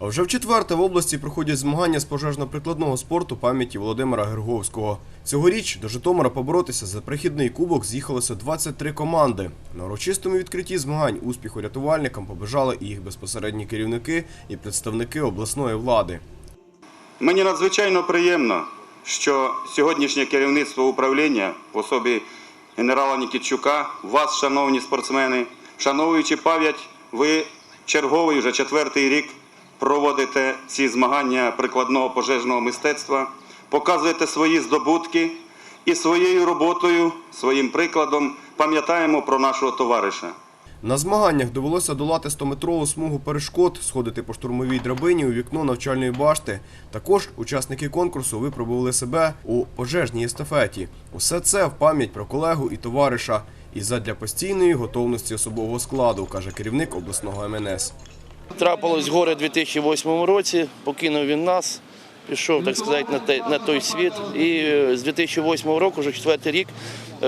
А вже в четверте в області проходять змагання з пожежно-прикладного спорту пам'яті Володимира Герговського. Цьогоріч до Житомира поборотися за прихідний кубок з'їхалося 23 команди. На урочистому відкритті змагань успіху рятувальникам побажали і їх безпосередні керівники, і представники обласної влади. Мені надзвичайно приємно, що сьогоднішнє керівництво управління в особі генерала Нікітчука, вас, шановні спортсмени, вшановуючи пам'ять, ви черговий вже четвертий рік проводите ці змагання прикладного пожежного мистецтва, показуєте свої здобутки і своєю роботою, своїм прикладом пам'ятаємо про нашого товариша. На змаганнях довелося долати 100-метрову смугу перешкод, сходити по штурмовій драбині у вікно навчальної башти. Також учасники конкурсу випробували себе у пожежній естафеті. Усе це в пам'ять про колегу і товариша. І задля постійної готовності особового складу, каже керівник обласного МНС. Трапилось горе у 2008 році, покинув він нас, пішов, так сказати, на той, на той світ. І е, з 2008 року, вже четвертий рік, е,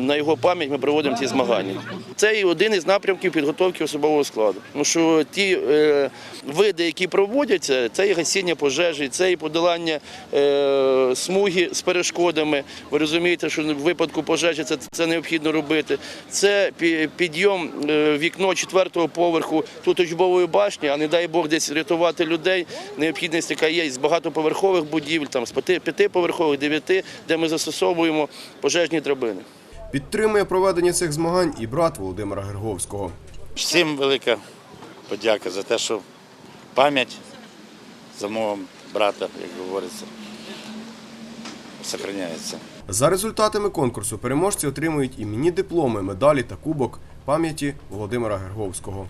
на його пам'ять ми проводимо ці змагання. Це і один із напрямків підготовки особового складу. Тому що ті е, види, які проводяться, це і гасіння пожежі, це і подолання е, смуги з перешкодами. Ви розумієте, що в випадку пожежі це, це необхідно робити. Це підйом е, вікно четвертого поверху тут учбової башні, а не дай Бог десь рятувати людей. Необхідність яка є з багатоповерхових будівель, там з п'ятиповерхових, дев'яти, де ми застосовуємо пожежні драбини. Підтримує проведення цих змагань і брат Володимира Герговського. Всім велика подяка за те, що пам'ять за мого брата, як говориться, зберігається. За результатами конкурсу переможці отримують іменні дипломи, медалі та кубок пам'яті Володимира Герговського.